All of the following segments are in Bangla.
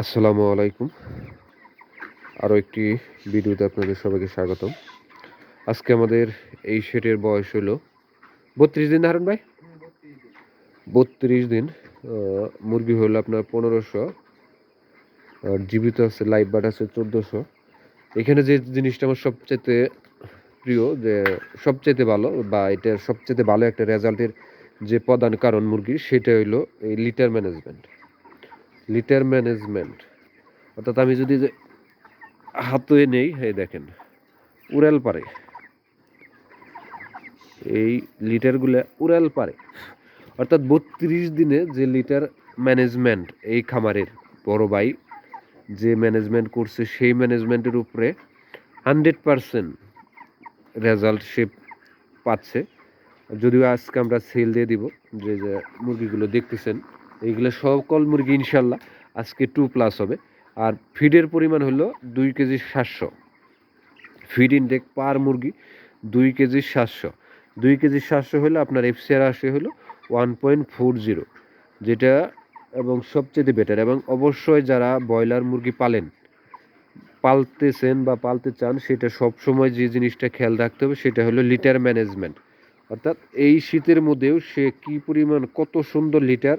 আসসালামু আলাইকুম। আরও একটি ভিডিওতে আপনাদের সবাইকে স্বাগতম। আজকে আমাদের এই শেটের বয়স হলো বত্রিশ দিন হারুন ভাই? বত্রিশ দিন। মুরগি হলো আপনার পনেরোশো, আর জীবিত আছে লাইভ বাট আছে চোদ্দোশো। এখানে যে জিনিসটা আমার সবচেয়ে প্রিয়, যে সবচেয়ে ভালো বা এটার সবচেয়ে ভালো একটা রেজাল্টের যে প্রধান কারণ মুরগির সেটা হইল এই লিটার ম্যানেজমেন্ট লিটার ম্যানেজমেন্ট। অর্থাৎ আমি যদি যে হাতে নেই, এই দেখেন, উড়াল পারে। এই লিটারগুলো উড়াল পারে। অর্থাৎ বত্রিশ দিনে যে লিটার ম্যানেজমেন্ট এই খামারের বড় ভাই যে ম্যানেজমেন্ট করছে, সেই ম্যানেজমেন্টের উপরে হান্ড্রেড পারসেন্ট রেজাল্ট সে পাচ্ছে। যদিও আজকে আমরা সেল দিয়ে দিব, যে যে মুরগিগুলো দেখতেছেন। এইগুলো সকল মুরগি ইনশাল্লাহ। আজকে টু প্লাস হবে। আর ফিডের পরিমাণ হলো দুই কেজি সাতশো। ফিড ইনটেক পার মুরগি দুই কেজি সাতশো। দুই কেজি সাতশো হলে আপনার এফসিআর আসে হলো ওয়ান পয়েন্ট ফোর জিরো যেটা এবং সবচেয়ে বেটার এবং অবশ্যই যারা ব্রয়লার মুরগি পালেন, পালতেছেন বা পালতে চান, সেটা সবসময় যে জিনিসটা খেয়াল রাখতে হবে সেটা হলো লিটার ম্যানেজমেন্ট অর্থাৎ এই শীতের মধ্যেও সে কি পরিমাণ কত সুন্দর লিটার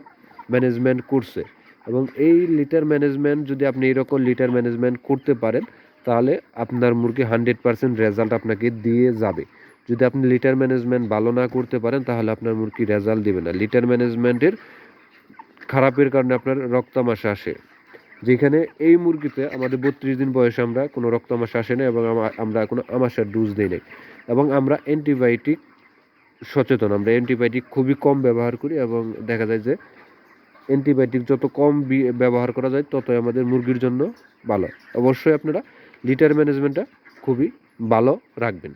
ম্যানেজমেন্ট করছে এবং এই লিটার ম্যানেজমেন্ট যদি আপনি এরকম লিটার ম্যানেজমেন্ট করতে পারেন, তাহলে আপনার মুরগি হান্ড্রেড পার্সেন্ট রেজাল্ট আপনাকে দিয়ে যাবে। যদি আপনি লিটার ম্যানেজমেন্ট ভালো না করতে পারেন, তাহলে আপনার মুরগি রেজাল্ট দেবে না। লিটার ম্যানেজমেন্টের খারাপের কারণে আপনার রক্তামাশা আসে। যেখানে এই মুরগিতে আমাদের বত্রিশ দিন বয়সে আমরা কোনো রক্তামাশা আসে না এবং আমা- আমরা কোনো আমাশার ডোজ দিই নাই। এবং আমরা অ্যান্টিবায়োটিক সচেতন। আমরা অ্যান্টিবায়োটিক খুবই কম ব্যবহার করি এবং দেখা যায় যে অ্যান্টিবায়োটিক যত কম ব্যবহার করা যায়, ততই আমাদের মুরগির জন্য ভালো। অবশ্যই আপনারা লিটার ম্যানেজমেন্টটা খুবই ভালো রাখবেন।